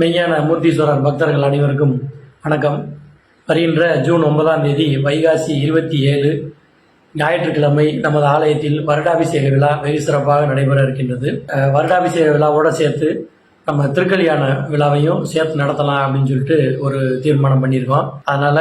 மெய்ஞான மூர்த்தீஸ்வரர் பக்தர்கள் அனைவருக்கும் வணக்கம். வருகின்ற ஜூன் ஒன்பதாம் தேதி வைகாசி இருபத்தி ஏழு ஞாயிற்றுக்கிழமை நமது ஆலயத்தில் வருடாபிஷேக விழா வெகு சிறப்பாக நடைபெற இருக்கின்றது. வருடாபிஷேக விழாவோட சேர்த்து நம்ம திருக்கல்யாண விழாவையும் சேர்த்து நடத்தலாம் அப்படின்னு சொல்லிட்டு ஒரு தீர்மானம் பண்ணியிருக்கோம். அதனால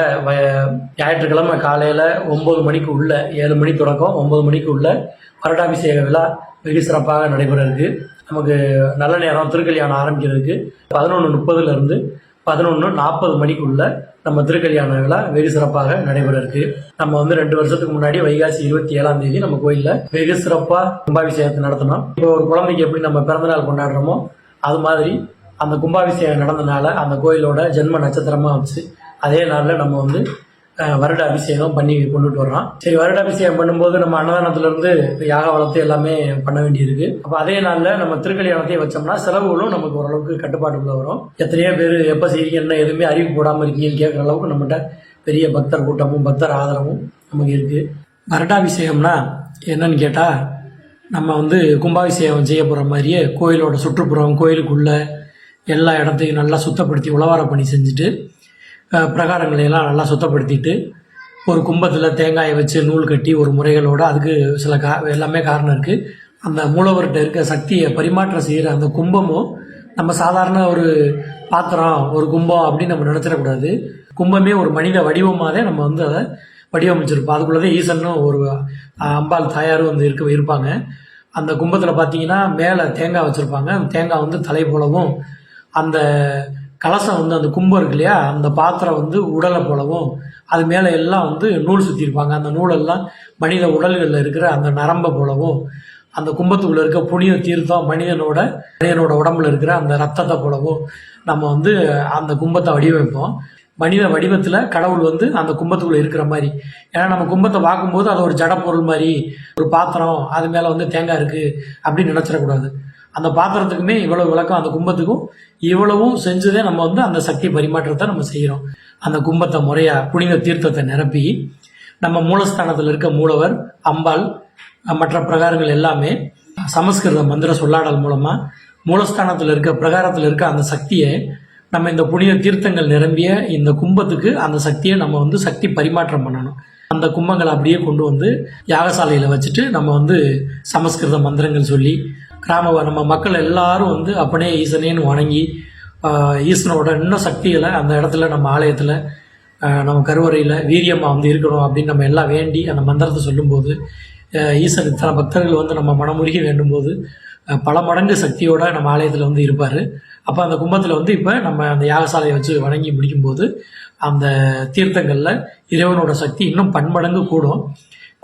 ஞாயிற்றுக்கிழமை காலையில ஒன்பது மணிக்கு உள்ள ஏழு மணி தொடக்கம் ஒன்பது மணிக்கு உள்ள வருடாபிஷேக விழா வெகு சிறப்பாக நடைபெற இருக்கு. நமக்கு நல்ல நேரம் திருக்கல்யாணம் ஆரம்பிக்கிறதுக்கு பதினொன்று முப்பதுல இருந்து பதினொன்று நாற்பது மணிக்குள்ள நம்ம திருக்கல்யாண விழா வெகு சிறப்பாக நடைபெற இருக்கு. நம்ம வந்து ரெண்டு வருஷத்துக்கு முன்னாடி வைகாசி இருபத்தி ஏழாம் தேதி நம்ம கோயில்ல வெகு சிறப்பா கும்பாபிஷேகத்தை நடத்தினோம். இப்போ ஒரு குழந்தைக்கு எப்படி நம்ம பிறந்தநாள் கொண்டாடுறோமோ அது மாதிரி அந்த கும்பாபிஷேகம் நடந்தனால அந்த கோயிலோட ஜென்ம நட்சத்திரமா வச்சு அதே நாளில் நம்ம வந்து வருட அபிஷேகம் பண்ணி கொண்டுட்டு வர்றோம். சரி வருட அபிஷேகம் பண்ணும்போது நம்ம அன்னதானத்துல இருந்து யாக வளர்த்து எல்லாமே பண்ண வேண்டியிருக்கு. அப்போ அதே நாளில் நம்ம திருக்கல்யாணத்தையும் வச்சோம்னா செலவுகளும் நமக்கு ஓரளவுக்கு கட்டுப்பாட்டுக்குள்ள வரும். எத்தனையோ பேர் எப்போ செய்றீங்க என்ன எதுவுமே அறிவு போடாமல் இருக்கீங்கன்னு கேட்குற அளவுக்கு நம்மகிட்ட பெரிய பக்தர் கூட்டமும் பக்தர் ஆதரவும் நமக்கு இருக்கு. வருடாபிஷேகம்னா என்னன்னு கேட்டால் நம்ம வந்து கும்பாபிஷேகம் செய்ய போகிற மாதிரியே கோயிலோட சுற்றுப்புறம் கோயிலுக்குள்ள எல்லா இடத்தையும் நல்லா சுத்தப்படுத்தி உழவார பணி செஞ்சுட்டு பிரகாரங்களையெல்லாம் பிரகாரங்களை எல்லாம் நல்லா சுத்தப்படுத்திட்டு ஒரு கும்பத்தில் தேங்காயை வச்சு நூல் கட்டி ஒரு முறைகளோடு அதுக்கு சில கா எல்லாமே காரணம் இருக்குது அந்த மூலவர்கிட்ட இருக்க சக்தியை பரிமாற்றம் செய்கிற அந்த கும்பமும் நம்ம சாதாரண ஒரு பாத்திரம் ஒரு கும்பம் அப்படின்னு நம்ம நினச்சிடக்கூடாது. கும்பமே ஒரு மனித வடிவமாகவே நம்ம வந்து அதை வடிவமைச்சிருப்போம். அதுக்குள்ளதே ஈசனும் ஒரு அம்பாள் தாயாரும் வந்து இருக்க இருப்பாங்க. அந்த கும்பத்தில் பார்த்தீங்கன்னா மேலே தேங்காய் வச்சுருப்பாங்க. அந்த தேங்காய் வந்து தலை போலவும் அந்த கலசம் வந்து அந்த கும்பம் இருக்கு இல்லையா அந்த பாத்திரம் வந்து உடலை போலவும் அது மேலே எல்லாம் வந்து நூல் சுற்றிருப்பாங்க அந்த நூலெல்லாம் மனித உடல்களில் இருக்கிற அந்த நரம்பை போலவும் அந்த கும்பத்துக்குள்ள இருக்க புனித தீர்த்தம் மனிதனோட மனிதனோட உடம்புல இருக்கிற அந்த ரத்தத்தை போலவும் நம்ம வந்து அந்த கும்பத்தை வடிவமைப்போம். மனித வடிவத்தில் கடவுள் வந்து அந்த கும்பத்துக்குள்ள இருக்கிற மாதிரி. ஏன்னா நம்ம கும்பத்தை பார்க்கும்போது அது ஒரு ஜட பொருள் மாதிரி ஒரு பாத்திரம் அது மேலே வந்து தேங்காய் இருக்குது அப்படின்னு நினச்சிடக்கூடாது. அந்த பாத்திரத்துக்குமே இவ்வளவு விளக்கம் அந்த கும்பத்துக்கும் இவ்வளவும் செஞ்சதே நம்ம வந்து அந்த சக்தி பரிமாற்றத்தை நம்ம செய்கிறோம் அந்த கும்பத்தை முறையா புனித தீர்த்தத்தை நிரப்பி நம்ம மூலஸ்தானத்தில் இருக்க மூலவர் அம்பாள் மற்ற பிரகாரங்கள் எல்லாமே சமஸ்கிருத மந்திர சொல்லாடல் மூலமா மூலஸ்தானத்தில் இருக்க பிரகாரத்தில் இருக்க அந்த சக்தியை நம்ம இந்த புனித தீர்த்தங்கள் நிரம்பிய இந்த கும்பத்துக்கு அந்த சக்தியை நம்ம வந்து சக்தி பரிமாற்றம் பண்ணணும். அந்த கும்பங்களை அப்படியே கொண்டு வந்து யாகசாலையில் வச்சுட்டு நம்ம வந்து சமஸ்கிருத மந்திரங்கள் சொல்லி கிராம நம்ம மக்கள் எல்லாரும் வந்து அப்பனே ஈசனேன்னு வணங்கி ஈசனோட இன்னும் சக்திகளை அந்த இடத்துல நம்ம ஆலயத்தில் நம்ம கருவறையில் வீரியமாக வந்து இருக்கணும் அப்படின்னு நம்ம எல்லாம் வேண்டி அந்த மந்திரத்தை சொல்லும்போது ஈசன் இத்தனை பக்தர்கள் வந்து நம்ம மனமுருகி வேண்டும்போது போது பல மடங்கு சக்தியோட நம்ம ஆலயத்தில் வந்து இருப்பார். அப்போ அந்த கும்பத்தில் வந்து இப்போ நம்ம அந்த யாகசாலையை வச்சு வணங்கி முடிக்கும்போது அந்த தீர்த்தங்களில் இறைவனோட சக்தி இன்னும் பன்மடங்கு கூடும்.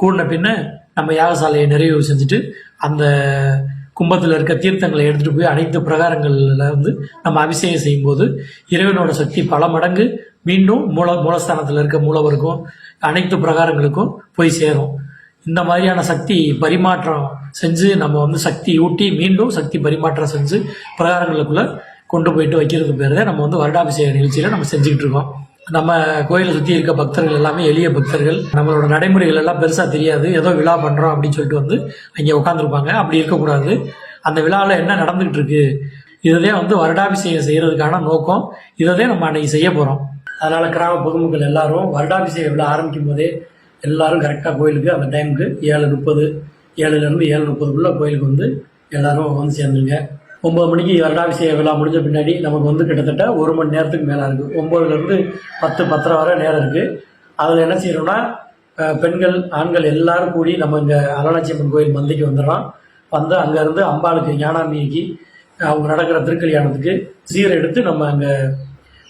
கூடின பின்ன நம்ம யாகசாலையை நிறைவு செஞ்சுட்டு அந்த கும்பத்தில் இருக்க தீர்த்தங்களை எடுத்துகிட்டு போய் அனைத்து பிரகாரங்களில் வந்து நம்ம அபிஷேகம் செய்யும்போது இறைவனோட சக்தி பல மடங்கு மீண்டும் மூல மூலஸ்தானத்தில் இருக்க மூலவருக்கும் அனைத்து பிரகாரங்களுக்கும் போய் சேரும். இந்த மாதிரியான சக்தி பரிமாற்றம் செஞ்சு நம்ம வந்து சக்தி ஊட்டி மீண்டும் சக்தி பரிமாற்றம் செஞ்சு பிரகாரங்களுக்குள்ளே கொண்டு போயிட்டு வைக்கிறது பேர் தான் நம்ம வந்து வருடாபிஷேக நிகழ்ச்சியில் நம்ம செஞ்சுக்கிட்டு இருக்கோம். நம்ம கோயிலை சுற்றி இருக்க பக்தர்கள் எல்லாமே எளிய பக்தர்கள் நம்மளோட நடைமுறைகள் எல்லாம் பெருசாக தெரியாது. ஏதோ விழா பண்ணுறோம் அப்படின்னு சொல்லிட்டு வந்து அங்கே உட்காந்துருப்பாங்க அப்படி இருக்கக்கூடாது. அந்த விழாவில் என்ன நடந்துகிட்டு இருக்கு இதுதே வந்து வருடாபிஷேகம் செய்கிறதுக்கான நோக்கம். இதை நம்ம அன்னைக்கு செய்ய போகிறோம் அதனால் கிராம பொதுமக்கள் எல்லாரும் வருடாபிஷேகம் விழா ஆரம்பிக்கும் போதே எல்லாரும் கரெக்டாக கோயிலுக்கு அந்த டைமுக்கு ஏழு முப்பது ஏழுலேருந்து ஏழு முப்பதுக்குள்ளே கோயிலுக்கு வந்து எல்லாரும் வந்து சேர்ந்துருங்க. ஒம்பது மணிக்கு வருடாபிஷேக விழா முடிஞ்ச பின்னாடி நமக்கு வந்து கிட்டத்தட்ட ஒரு மணி நேரத்துக்கு மேலே இருக்குது ஒம்பதுலேருந்து பத்து பத்தரை வரை நேரம் இருக்குது அதில் என்ன செய்யணும்னா பெண்கள் ஆண்கள் எல்லாரும் கூடி நம்ம இங்கே அருணாச்சியம்மன் கோயில் மந்தைக்கு வந்துடுறோம். வந்து அங்கேருந்து அம்பாளுக்கு ஞானாம்பிகைக்கு அவங்க நடக்கிற திருக்கல்யாணத்துக்கு சீரை எடுத்து நம்ம அங்கே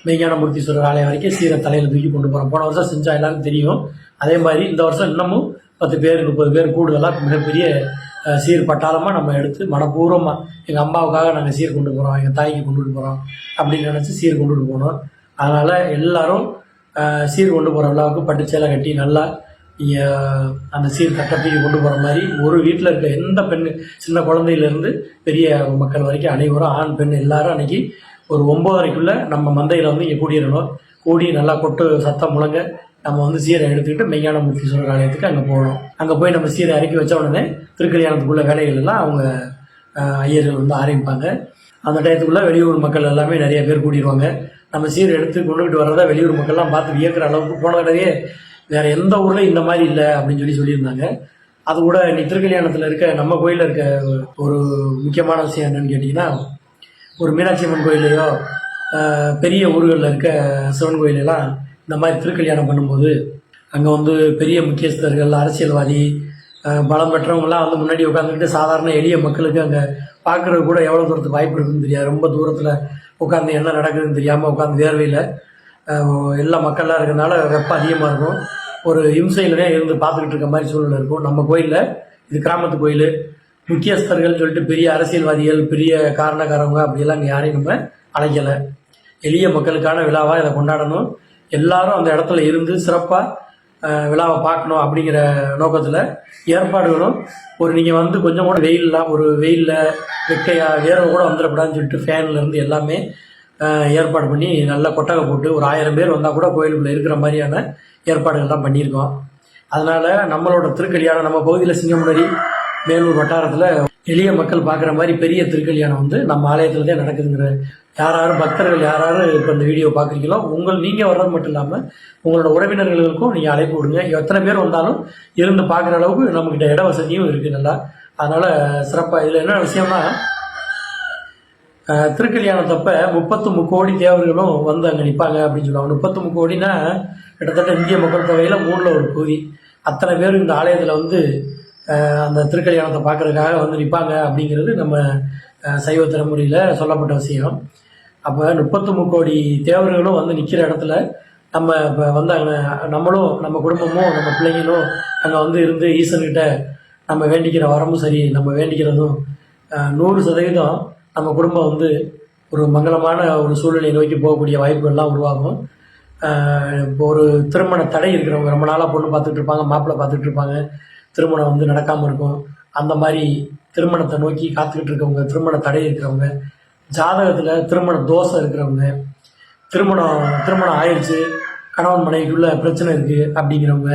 மெய்ஞானமூர்த்தீஸ்வரர் ஆலயம் வரைக்கும் சீரை தலையில் தூக்கி கொண்டு போகிறோம் போன வருஷம் செஞ்சால் எல்லாருக்கும் தெரியும். அதே மாதிரி இந்த வருஷம் இன்னமும் பத்து பேர் முப்பது பேர் கூடுதலாக மிகப்பெரிய சீர் பட்டாளமாக நம்ம எடுத்து மனப்பூர்வமாக எங்கள் அம்மாவுக்காக நாங்கள் சீர் கொண்டு போகிறோம் எங்கள் தாய்க்கு கொண்டுட்டு போகிறோம் அப்படின்னு நினச்சி சீர் கொண்டுட்டு போனோம். அதனால் எல்லாரும் சீர் கொண்டு போகிற விழாவுக்கு பட்டு சேலை கட்டி நல்லா நீங்கள் அந்த சீர் கட்டத்துக்கு கொண்டு போகிற மாதிரி ஒரு வீட்டில் இருக்க எந்த பெண் சின்ன குழந்தையிலேருந்து பெரிய மக்கள் வரைக்கும் அனைவரும் ஆண் பெண் எல்லாரும் அன்றைக்கி ஒரு ஒம்போதரைக்குள்ளே நம்ம மந்தையில் வந்து இங்கே கூடிடணும். கூடி நல்லா கொட்டு சத்தம் முழங்க நம்ம வந்து சீரை எடுத்துக்கிட்டு மெய்ஞான மூர்த்தீஸ்வரர் ஆலயத்துக்கு அங்கே போகணும். அங்கே போய் நம்ம சீரை இறக்கி வச்ச உடனே திருக்கல்யாணத்துக்குள்ள வேலைகள் எல்லாம் அவங்க ஐயர்கள் வந்து ஆரம்பிப்பாங்க. அந்த டயத்துக்குள்ளே வெளியூர் மக்கள் எல்லாமே நிறைய பேர் கூடிடுவாங்க நம்ம சீர் எடுத்து கொண்டுகிட்டு வர்றதை வெளியூர் மக்கள்லாம் பார்த்து வியக்கிற அளவுக்கு போன தடவையே வேற எந்த ஊரில் இந்த மாதிரி இல்லை அப்படின்னு சொல்லி சொல்லியிருந்தாங்க. அது கூட நீ திருக்கல்யாணத்தில் இருக்க நம்ம கோயிலில் இருக்க ஒரு முக்கியமான விஷயம் என்னன்னு கேட்டிங்கன்னா ஒரு மீனாட்சி அம்மன் கோயிலையோ பெரிய ஊர்களில் இருக்க சிவன் கோயிலெல்லாம் இந்த மாதிரி திருக்கல்யாணம் பண்ணும்போது அங்கே வந்து பெரிய முக்கியஸ்தர்கள் அரசியல்வாதி பலம் பெற்றவங்களாம் வந்து முன்னாடி உட்காந்துக்கிட்டு சாதாரண எளிய மக்களுக்கு அங்கே பார்க்குறது கூட எவ்வளோ தூரத்துக்கு வாய்ப்பு இருக்குதுன்னு தெரியாது. ரொம்ப தூரத்தில் உட்காந்து என்ன நடக்குதுன்னு தெரியாமல் உட்காந்து வேர்வையில் எல்லா மக்கள்லாம் இருக்கிறதுனால வெப்பம் அதிகமாக இருக்கும். ஒரு இம்சையிலே இருந்து பார்த்துக்கிட்டு இருக்க மாதிரி சூழ்நிலை இருக்கும். நம்ம கோயிலில் இது கிராமத்து கோயில். முக்கியஸ்தர்கள் சொல்லிட்டு பெரிய அரசியல்வாதிகள் பெரிய காரணக்காரவங்க அப்படியெல்லாம் இங்கே யாரையும் நம்ம அழைக்கலை. எளிய மக்களுக்கான விழாவாக இதை கொண்டாடணும். எல்லாரும் அந்த இடத்துல இருந்து சிறப்பாக விழாவை பார்க்கணும் அப்படிங்கிற நோக்கத்தில் ஏற்பாடுகளும் ஒரு நீங்கள் வந்து கொஞ்சம் கூட வெயில்லாம் ஒரு வெயிலில் வெக்கையாக வேர்வை கூட வந்துடக்கூடாதுன்னு சொல்லிட்டு ஃபேன்லேருந்து எல்லாமே ஏற்பாடு பண்ணி நல்லா கொட்டகை போட்டு ஒரு ஆயிரம் பேர் வந்தால் கூட கோயிலுக்குள்ளே இருக்கிற மாதிரியான ஏற்பாடுகள்லாம் பண்ணியிருக்கோம். அதனால் நம்மளோட திருக்கல்யாணம் நம்ம பகுதியில் சிங்கமுனரி மேலூர் வட்டாரத்தில் எளிய மக்கள் பார்க்குற மாதிரி பெரிய திருக்கல்யாணம் வந்து நம்ம ஆலயத்தில் தான் நடக்குதுங்கிற யார் யாரும் பக்தர்கள் யார் யார் இப்போ இந்த வீடியோ பார்க்குறீங்களோ உங்கள் நீங்கள் வர்றது மட்டும் இல்லாமல் உங்களோட உறவினர்களுக்கும் நீங்கள் அழைப்பு விடுங்க. எத்தனை பேர் வந்தாலும் இருந்து பார்க்குற அளவுக்கு நம்மக்கிட்ட இட வசதியும் இருக்குது நல்லா. அதனால் சிறப்பாக இதில் என்ன விஷயம்னா திருக்கல்யாணத்தப்ப முப்பத்து முக்கோடி தேவர்களும் வந்து அங்கே நிற்பாங்க அப்படின்னு சொல்லுவாங்க. முப்பத்து முக்கோடினா கிட்டத்தட்ட இந்திய மக்கள் தொகையில் மூணில் ஒரு பகுதி. அத்தனை பேர் இந்த ஆலயத்தில் வந்து அந்த திருக்கல்யாணத்தை பார்க்குறதுக்காக வந்து நிற்பாங்க அப்படிங்கிறது நம்ம சைவ தலைமுறையில் சொல்லப்பட்ட விஷயம். அப்போ முப்பத்து முக்கோடி தேவர்களும் வந்து நிற்கிற இடத்துல நம்ம இப்போ வந்து அங்கே நம்மளும் நம்ம குடும்பமும் நம்ம பிள்ளைங்களும் அங்கே வந்து இருந்து ஈசன்கிட்ட நம்ம வேண்டிக்கிற வரமும் சரி நம்ம வேண்டிக்கிறதும் நூறு சதவீதம் நம்ம குடும்பம் வந்து ஒரு மங்களமான ஒரு சூழ்நிலையை நோக்கி போகக்கூடிய வாய்ப்புகள்லாம் உருவாகும். இப்போ ஒரு திருமண தடை இருக்கிறவங்க ரொம்ப நாளாக பொண்ணு பார்த்துட்டு இருப்பாங்க மாப்பிள்ளை பார்த்துட்டு இருப்பாங்க. திருமணம் வந்து நடக்காமல் இருக்கும். அந்த மாதிரி திருமணத்தை நோக்கி காத்துக்கிட்டு இருக்கவங்க திருமண தடை இருக்கிறவங்க ஜாதகத்தில் திருமண தோஷம் இருக்கிறவங்க திருமணம் திருமணம் ஆயிடுச்சு கணவன் மனைவிக்குள்ள பிரச்சனை இருக்குது அப்படிங்கிறவங்க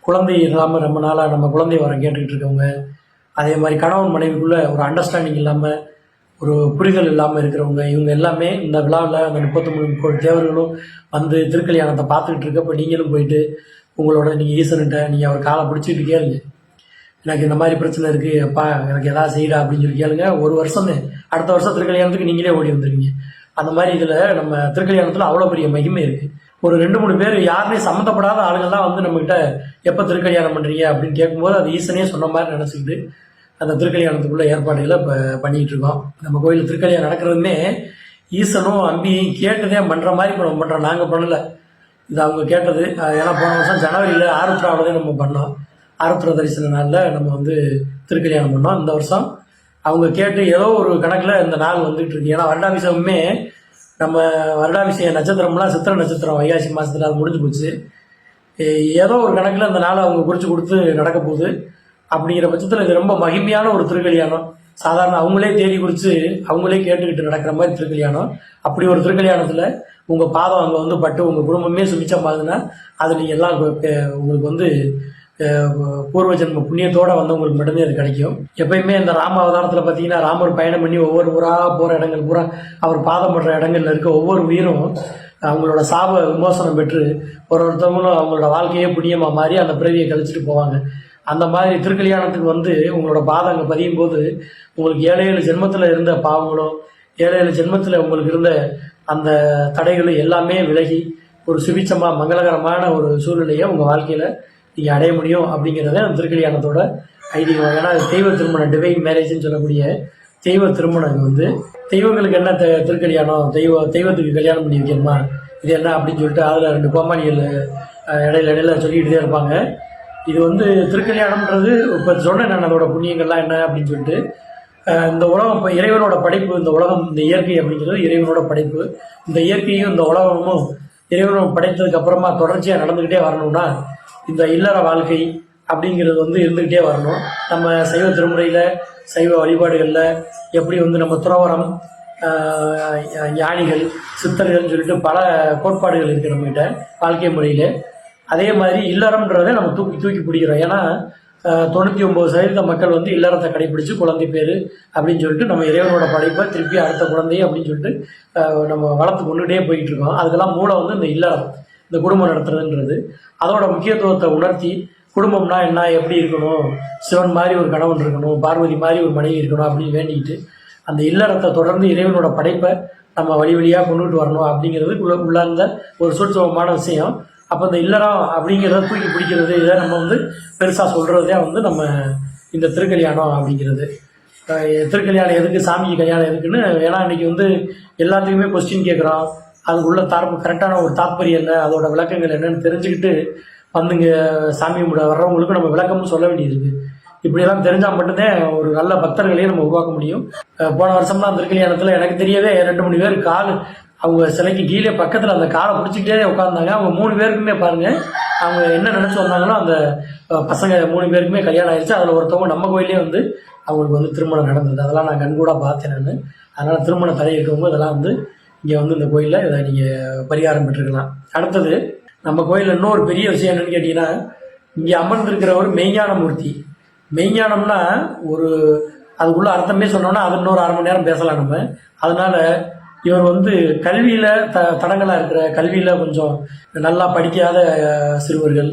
குழந்தை இல்லாமல் ரொம்ப நாளாக நம்ம குழந்தை வரம் கேட்டுக்கிட்டு இருக்கவங்க அதே மாதிரி கணவன் மனைவிக்குள்ள ஒரு அண்டர்ஸ்டாண்டிங் இல்லாமல் ஒரு புரிதல் இல்லாமல் இருக்கிறவங்க இவங்க எல்லாமே இந்த விழாவில் அந்த முப்பத்தி மூணு கோடி தேவர்களும் வந்து திருக்கல்யாணத்தை பார்த்துக்கிட்டு இருக்கப்போ நீங்களும் போயிட்டு உங்களோட நீங்கள் ஈசன்கிட்ட நீங்கள் அவர் காலை பிடிச்சிட்டு கேளுங்க. எனக்கு இந்த மாதிரி பிரச்சனை இருக்குது அப்பா எனக்கு எதாவது செய்யடா அப்படின்னு சொல்லி கேளுங்க. ஒரு வருஷம் அடுத்த வருஷம் திருக்கல்யாணத்துக்கு நீங்களே ஓடி வந்துருவீங்க. அந்த மாதிரி இதில் நம்ம திருக்கல்யாணத்தில் அவ்வளோ பெரிய மகிமை இருக்குது ஒரு ரெண்டு மூணு பேர் யாருமே சம்மந்தப்படாத ஆளுங்கள்லாம் வந்து நம்மகிட்ட எப்போ திருக்கல்யாணம் பண்ணுறீங்க அப்படின்னு கேட்கும்போது அது ஈசனே சொன்ன மாதிரி நினச்சிக்கிட்டு அந்த திருக்கல்யாணத்துக்குள்ள ஏற்பாடுகளை இப்போ பண்ணிகிட்டு இருக்கோம். நம்ம கோயில் திருக்கல்யாணம் நடக்கிறதுமே ஈசனும் அம்பியும் கேட்டதே பண்ணுற மாதிரி இப்போ நம்ம பண்ணுறோம் நாங்கள் பண்ணலை. இது அவங்க கேட்டது. ஏன்னா போன வருஷம் ஜனவரியில் ஆறு ஆருத்ராவில் நம்ம பண்ணோம். ஆருத்ரா தரிசன நாளில் நம்ம வந்து திருக்கல்யாணம் பண்ணோம். இந்த வருஷம் அவங்க கேட்டு ஏதோ ஒரு கணக்கில் இந்த நாள் வந்துகிட்டு இருக்கு. ஏன்னா வருடாபிஷேகமே நம்ம வருடாபிஷேக நட்சத்திரம்லாம் சித்திர நட்சத்திரம் வைகாசி மாதத்தில் அது முடிஞ்சு போச்சு. ஏதோ ஒரு கணக்கில் அந்த நாளை அவங்க குறித்து கொடுத்து நடக்க போகுது. அப்படிங்கிற பட்சத்தில் இது ரொம்ப மகிமையான ஒரு திருக்கல்யாணம். சாதாரண அவங்களே தேடி குறித்து அவங்களே கேட்டுக்கிட்டு நடக்கிற மாதிரி திருக்கல்யாணம். அப்படி ஒரு திருக்கல்யாணத்தில் உங்கள் பாதம் அங்கே வந்து பட்டு உங்கள் குடும்பமே சுமிச்சமாகுதுன்னா அது நீங்கள் எல்லாம் உங்களுக்கு வந்து பூர்வ ஜென்ம புண்ணியத்தோடு வந்தவங்களுக்கு மட்டுமே அது கிடைக்கும். எப்பயுமே இந்த ராம அவதாரத்தில் பார்த்தீங்கன்னா ராமர் பயணம் பண்ணி ஒவ்வொரு ஊராக போகிற இடங்கள் பூரா அவர் பாதம் படுற இடங்கள்ல இருக்க ஒவ்வொரு உயிரும் அவங்களோட சாப விமோசனம் பெற்று ஒரு ஒருத்தவங்களும் அவங்களோட வாழ்க்கையே புண்ணியமாக மாறி அந்த பிறவியை கழிச்சிட்டு போவாங்க. அந்த மாதிரி திருக்கல்யாணத்துக்கு வந்து உங்களோட பாதம் அங்கே பதியும் போது உங்களுக்கு ஏழை ஏழு ஜென்மத்தில் இருந்த பாவங்களும் ஏழை ஏழு ஜென்மத்தில் உங்களுக்கு இருந்த அந்த தடைகளும் எல்லாமே விலகி ஒரு சுபிச்சமாக மங்களகரமான ஒரு சூழ்நிலையை உங்கள் வாழ்க்கையில் நீங்கள் அடைய முடியும் அப்படிங்கிறத அந்த திருக்கல்யாணத்தோட ஐதீகம். ஏன்னா தெய்வ திருமணம் டிவைன் மேரேஜ்னு சொல்லக்கூடிய தெய்வ திருமணம் வந்து. தெய்வங்களுக்கு என்ன தெ- திருக்கல்யாணம்? தெய்வ தெய்வத்துக்கு கல்யாணம் பண்ணி வைக்கணுமா? இது என்ன அப்படின்னு சொல்லிட்டு அதில் ரெண்டு கோமாளிகள் இடையில இடையில சொல்லிக்கிட்டே இருப்பாங்க. இது வந்து திருக்கல்யாணம்ன்றது இப்போ சொன்னேன் நான் அதோட புண்ணியங்கள்லாம் என்ன அப்படின்னு சொல்லிட்டு. இந்த உலகம் இப்போ இறைவனோட படைப்பு இந்த உலகம் இந்த இயற்கை அப்படிங்கிறது இறைவனோட படைப்பு. இந்த இயற்கையும் இந்த உலகமும் இறைவனும் படைத்ததுக்கு அப்புறமா தொடர்ச்சியாக நடந்துக்கிட்டே வரணும்னா இந்த இல்லற வாழ்க்கை அப்படிங்கிறது வந்து இருந்துக்கிட்டே வரணும். நம்ம சைவ திருமுறையில் சைவ வழிபாடுகளில் எப்படி வந்து நம்ம துறவரம் ஞானிகள் சித்தர்கள்னு சொல்லிட்டு பல கோட்பாடுகள் இருக்குது நம்மகிட்ட வாழ்க்கை முறையில். அதே மாதிரி இல்லறம்ன்றதை நம்ம தூக்கி தூக்கி பிடிக்கிறோம். ஏன்னா தொண்ணூற்றி ஒம்பது சதவீத மக்கள் வந்து இல்லறத்தை கடைபிடிச்சு குழந்தை பேர் அப்படின்னு சொல்லிட்டு நம்ம இறைவனோட படைப்பை திருப்பி அடுத்த குழந்தை அப்படின்னு சொல்லிட்டு நம்ம வளர்த்து கொண்டுகிட்டே போயிட்டு இருக்கோம். அதுக்கெல்லாம் மூலம் வந்து இந்த இல்லறம். இந்த குடும்பம் நடத்துறதுன்றது. அதோட முக்கியத்துவத்தை உணர்த்தி குடும்பம்னா என்ன எப்படி இருக்கணும் சிவன் மாதிரி ஒரு கணவன் இருக்கணும் பார்வதி மாதிரி ஒரு மனைவி இருக்கணும் அப்படின்னு வேண்டிக்கிட்டு அந்த இல்லறத்தை தொடர்ந்து இறைவனோட படைப்பை நம்ம வழி வழியாக கொண்டுகிட்டு வரணும் அப்படிங்கிறது உள்ள உள்ளார்ந்த ஒரு சுற்றுவமான விஷயம். அப்போ இந்த இல்லறம் அப்படிங்கிறத தூக்கி பிடிக்கிறது இதை நம்ம வந்து பெருசாக சொல்கிறதே வந்து நம்ம இந்த திருக்கல்யாணம் அப்படிங்கிறது. திருக்கல்யாணம் எதுக்கு சாமிக்கு கல்யாணம் எதுக்குன்னு ஏன்னா இன்றைக்கி வந்து எல்லாத்துக்குமே கொஸ்டின் கேட்குறோம் அதுக்குள்ள தாற்ப கரெக்டான ஒரு தாற்பயம் என்ன? அதோட விளக்கங்கள் என்னன்னு தெரிஞ்சுக்கிட்டு வந்துங்க சாமி கும்பிட வர்றவங்களுக்கு நம்ம விளக்கமும் சொல்ல வேண்டியது இருக்கு இப்படியெல்லாம் தெரிஞ்சால் மட்டும்தான் ஒரு நல்ல பக்தர்களையும் நம்ம உருவாக்க முடியும். போன வருஷம் தான் திருக்கல்யாணத்தில் எனக்கு தெரியவே ரெண்டு மூணு பேர் கால் அவங்க சிலைக்கு கீழே பக்கத்தில் அந்த காலை பிடிச்சிக்கிட்டே உட்காந்தாங்க அவங்க மூணு பேருக்குமே பாருங்க அவங்க என்ன நினச்சி வந்தாங்களோ அந்த பசங்க மூணு பேருக்குமே கல்யாணம் ஆயிடுச்சு. அதில் ஒருத்தவங்க நம்ம கோயிலே வந்து அவங்களுக்கு வந்து திருமணம் நடந்தது. அதெல்லாம் நான் கண்கூடாக பார்த்தேன் நான். அதனால் திருமண தடை இருக்கவங்க இதெல்லாம் வந்து இங்கே வந்து இந்த கோயிலில் இதை நீங்கள் பரிகாரம் பெற்றுக்கலாம் அடுத்தது நம்ம கோயிலில் இன்னொரு பெரிய விஷயம் என்னன்னு கேட்டிங்கன்னா இங்கே அமர்ந்திருக்கிறவர் மெய்ஞான மூர்த்தி மெய்ஞானம்னா ஒரு அதுக்குள்ள அர்த்தமே சொன்னோம்னா அது இன்னொரு அரை மணி நேரம் பேசலாம் நம்ம. அதனால இவர் வந்து கல்வியில் த தடங்களாக இருக்கிற கல்வியில் கொஞ்சம் நல்லா படிக்காத சிறுவர்கள்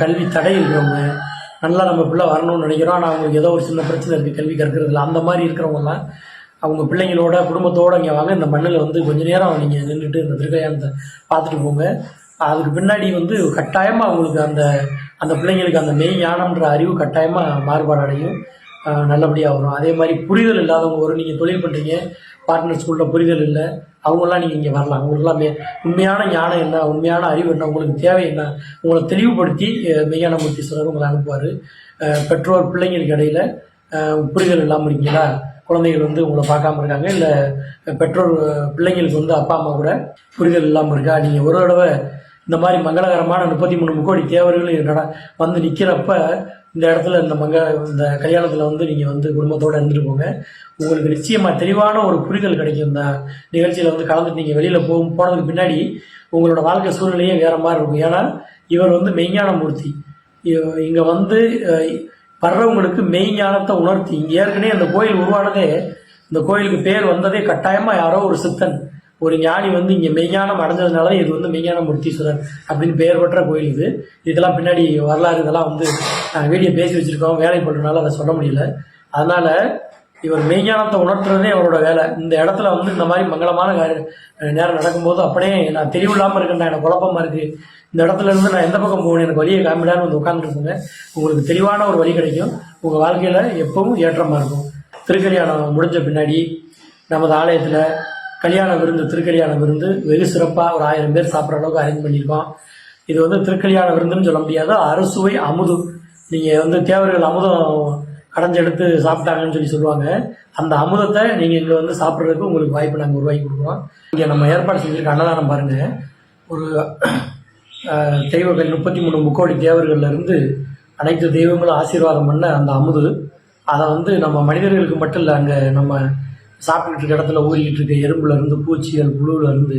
கல்வி தடை இருக்கிறவங்க நல்லா நம்ம பிள்ளை வரணும்னு நினைக்கிறோம். ஆனால் அவங்களுக்கு ஏதோ ஒரு சின்ன பிரச்சனை இருக்குது கல்வி கற்கிறதுல. அந்த மாதிரி இருக்கிறவங்கலாம் அவங்க பிள்ளைங்களோட குடும்பத்தோடு இங்கே வாங்க. இந்த மண்ணில் வந்து கொஞ்ச நேரம் நீங்கள் நின்றுட்டு இந்த திருக்கல்யாணத்தை பார்த்துட்டு போங்க. அதுக்கு பின்னாடி வந்து கட்டாயமாக அவங்களுக்கு அந்த அந்த பிள்ளைங்களுக்கு அந்த மெய் ஞானம்ன்ற அறிவு கட்டாயமாக மாறுபாடு அடையும். நல்லபடியாக வரும். அதே மாதிரி புரிதல் இல்லாதவங்க ஒரு நீங்கள் தொழில் பண்ணுறீங்க பார்ட்னர் ஸ்கூலில் புரிதல் இல்லை அவங்களாம் நீங்கள் இங்கே வரலாம். உங்களுக்குலாம் மே உண்மையான ஞானம் என்ன உண்மையான அறிவு என்ன உங்களுக்கு தேவை என்ன உங்களை தெளிவுபடுத்தி அஹ், மெய்யான மூர்த்தீஸ்வரர் உங்களை அனுப்புவார். பெற்றோர் பிள்ளைங்களுக்கு இடையில் புரிதல் இல்லாமல் இருக்கீங்களா? குழந்தைகள் வந்து உங்களை பார்க்காம இருக்காங்க. இல்லை பெற்றோர் பிள்ளைங்களுக்கு வந்து அப்பா அம்மா கூட புரிதல் இல்லாமல் இருக்கா? நீங்கள் ஒரு தடவை இந்த மாதிரி மங்களகரமான முப்பத்தி மூணு முக்கோடி தேவர்கள் நட வந்து நிற்கிறப்ப இந்த இடத்துல இந்த மங்க இந்த கல்யாணத்தில் வந்து நீங்கள் வந்து குடும்பத்தோடு இருந்துட்டு போங்க. உங்களுக்கு நிச்சயமாக தெளிவான ஒரு புரிதல் கிடைக்கும். இந்த நிகழ்ச்சியில் வந்து கலந்துட்டு நீங்கள் வெளியில் போகும் போனதுக்கு பின்னாடி உங்களோட வாழ்க்கை சூழ்நிலையே வேறு மாதிரி இருக்கும். ஏன்னா இவர் வந்து மெய்ஞான மூர்த்தி இங்கே வந்து வர்றவங்களுக்கு மெய் மெய்ஞானத்தை உணர்த்தி இங்கே ஏற்கனவே அந்த கோயில் உருவானதே இந்த கோயிலுக்கு பேர் வந்ததே கட்டாயமாக யாரோ ஒரு சித்தன் ஒரு ஞானி வந்து இங்கே மெய்ஞானம் அடைஞ்சதுனால இது வந்து மெய்ஞான மூர்த்தீஸ்வரர் அப்படின்னு பெயர் பெற்ற கோயில் இது. இதெல்லாம் பின்னாடி வரலாறு இதெல்லாம் வந்து நாங்கள் வீடியோ பேசி வச்சுருக்கோம் வேலை பண்ணுறதுனால அதை சொல்ல முடியல. அதனால் இவர் மெய்ஞானத்தை உணர்த்துறதே அவரோட வேலை. இந்த இடத்துல வந்து இந்த மாதிரி மங்களமான காரிய- நேரம் நடக்கும்போது அப்படியே நான் தெளிவில்லாமல் இருக்கேன் எனக்கு குழப்பமா இருக்குது இந்த இடத்துல இருந்து நான் எந்த பக்கம் போகணும்? எனக்கு வழியை காமிடான்னு வந்து உட்காந்துருக்குங்க உங்களுக்கு தெளிவான ஒரு வழி கிடைக்கும். உங்கள் வாழ்க்கையில் எப்பவும் ஏற்றமாக இருக்கும். திருக்கல்யாணம் முடிஞ்ச பின்னாடி நமது ஆலயத்தில் கல்யாண விருந்து திருக்கல்யாண விருந்து வெகு சிறப்பாக ஒரு ஆயிரம் பேர் சாப்பிட்ற அளவுக்கு அரேஞ்ச் பண்ணியிருக்கோம். இது வந்து திருக்கல்யாண விருந்துன்னு சொல்ல முடியாது. அறுசுவை அமுது. நீங்கள் வந்து தேவர்கள் அமுதம் கடைஞ்செடுத்து சாப்பிட்டாங்கன்னு சொல்லி சொல்லுவாங்க. அந்த அமுதத்தை நீங்கள் இங்கே வந்து சாப்பிட்றதுக்கு உங்களுக்கு வாய்ப்பு நாங்கள் உருவாக்கி கொடுக்குறோம். இங்கே நம்ம ஏற்பாடு செஞ்சுருக்க அன்னதானம் பாருங்கள் ஒரு தெய்வங்கள் முப்பத்தி மூணு முக்கோடி தேவர்கள்லேருந்து அனைத்து தெய்வங்களும் ஆசீர்வாதம் பண்ண அந்த அமுது. அதை வந்து நம்ம மனிதர்களுக்கு மட்டும் இல்லை அங்கே நம்ம சாப்பிட்டுட்டு இருக்க இடத்துல ஊறிக்கிட்டு இருக்க எறும்புலேருந்து பூச்சிகள் புழுவிலேருந்து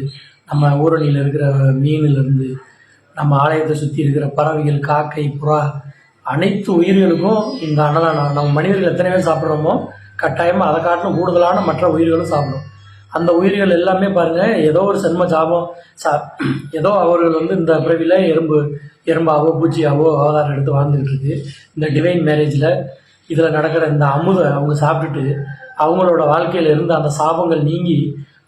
நம்ம ஊரணியில் இருக்கிற மீனிலேருந்து நம்ம ஆலயத்தை சுற்றி இருக்கிற பறவைகள் காக்கை புறா அனைத்து உயிர்களுக்கும் இந்த அன்னதானம் நம்ம மனிதர்கள் எத்தனை பேர் சாப்பிட்றோமோ கட்டாயமாக அதை காட்டிலும் கூடுதலான மற்ற உயிர்களும் சாப்பிடும். அந்த உயிர்கள் எல்லாமே பாருங்கள் ஏதோ ஒரு சென்ம சாபம் சா ஏதோ அவர்கள் வந்து இந்த பிறவியில் எறும்பு எறும்பாவோ பூச்சியாவோ அவதாரம் எடுத்து வாழ்ந்துகிட்டு இருக்கு. இந்த டிவைன் மேரேஜில் இதில் நடக்கிற இந்த அமுதை அவங்க சாப்பிட்டுட்டு அவங்களோட வாழ்க்கையில் இருந்து அந்த சாபங்கள் நீங்கி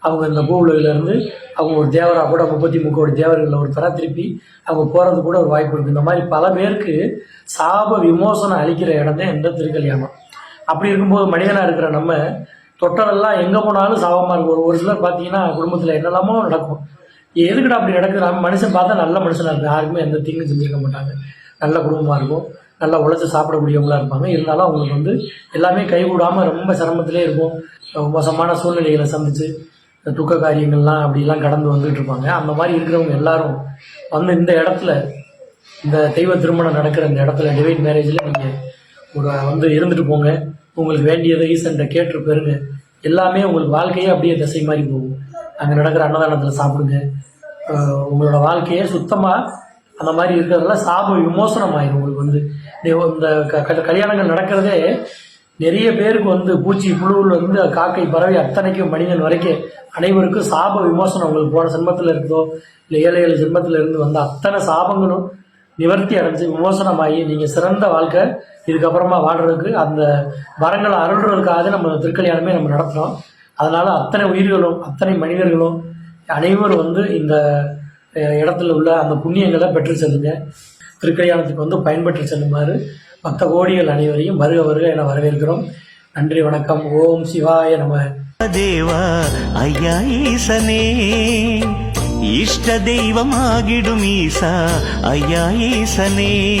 அவங்க இந்த பூவுலகிலேருந்து அவங்க ஒரு தேவராக கூட முப்பத்தி முக்கோடி தேவர்களில் ஒரு தர திருப்பி அவங்க போகிறது கூட ஒரு வாய்ப்பு இருக்குது இந்த மாதிரி பல பேருக்கு சாப விமோசனம் அளிக்கிற இடம் தான் இந்த திருக்கல்யாணம். அப்படி இருக்கும்போது மனிதனாக இருக்கிற நம்ம தொட்டதெல்லாம் எங்கே போனாலும் சாபமாக இருக்கும். ஒரு ஒரு சிலர் பார்த்தீங்கன்னா குடும்பத்தில் என்னெல்லாமோ நடக்கும். எதுக்கிட்ட அப்படி நடக்குது? மனுஷன் பார்த்தா நல்ல மனுஷனாக இருக்கும் யாருக்குமே எந்த தீங்கும் செஞ்சுருக்க மாட்டாங்க. நல்ல குடும்பமாக இருக்கும். நல்லா உழைச்சி சாப்பிடக்கூடியவங்களா இருப்பாங்க. இருந்தாலும் அவங்களுக்கு வந்து எல்லாமே கைகூடாமல் ரொம்ப சிரமத்திலே இருக்கும். மோசமான சூழ்நிலைகளை சந்தித்து துக்க காரியங்கள்லாம் அப்படிலாம் கடந்து வந்துட்டு இருப்பாங்க அந்த மாதிரி இருக்கிறவங்க எல்லாரும் வந்து இந்த இடத்துல இந்த தெய்வ திருமணம் நடக்கிற இந்த இடத்துல டிவைன் மேரேஜில் நீங்கள் ஒரு வந்து இருந்துட்டு போங்க. உங்களுக்கு வேண்டியதை ஈசன்ட்ட கேட்டு பெறுங்க. எல்லாமே உங்களுக்கு வாழ்க்கையே அப்படியே திசை மாதிரி போகும். அங்கே நடக்கிற அன்னதானத்தில் சாப்பிடுங்க. உங்களோட வாழ்க்கையே சுத்தமாக அந்த மாதிரி இருக்கிறதெல்லாம் சாப விமோசனம் ஆயிடும் உங்களுக்கு வந்து. இந்த க- கல்யாணங்கள் நடக்கிறதே நிறைய பேருக்கு வந்து பூச்சி புழுவில் இருந்து காக்கை பறவை அத்தனைக்கும் மனிதன் வரைக்கும் அனைவருக்கும் சாப விமோசனம் உங்களுக்கு போன ஜென்மத்தில் இருந்தோ இல்லை ஏழு ஏழு ஜென்மத்தில் இருந்து வந்த அத்தனை சாபங்களும் நிவர்த்தி அடைஞ்சு விமோசனமாகி நீங்கள் சிறந்த வாழ்க்கை இதுக்கப்புறமா வாழ்றதுக்கு அந்த வரங்களை அருள்றதுக்காக நம்ம திருக்கல்யாணமே நம்ம நடத்துகிறோம் அதனால் அத்தனை உயிர்களும் அத்தனை மனிதர்களும் அனைவரும் வந்து இந்த இடத்துல உள்ள அந்த புண்ணியங்களை பெற்று செல்லுங்க. திருக்கல்யாணத்துக்கு வந்து பயன்பெற்று செல்லுமாறு பக்த கோடிகள் அனைவரையும் வருக வருக என வரவேற்கிறோம். நன்றி வணக்கம். ஓம் சிவாய நம. தேவா ஐயா ஈசனே. இஷ்ட தெய்வமாகிடும் ஈசா ஐயா ஈசனே.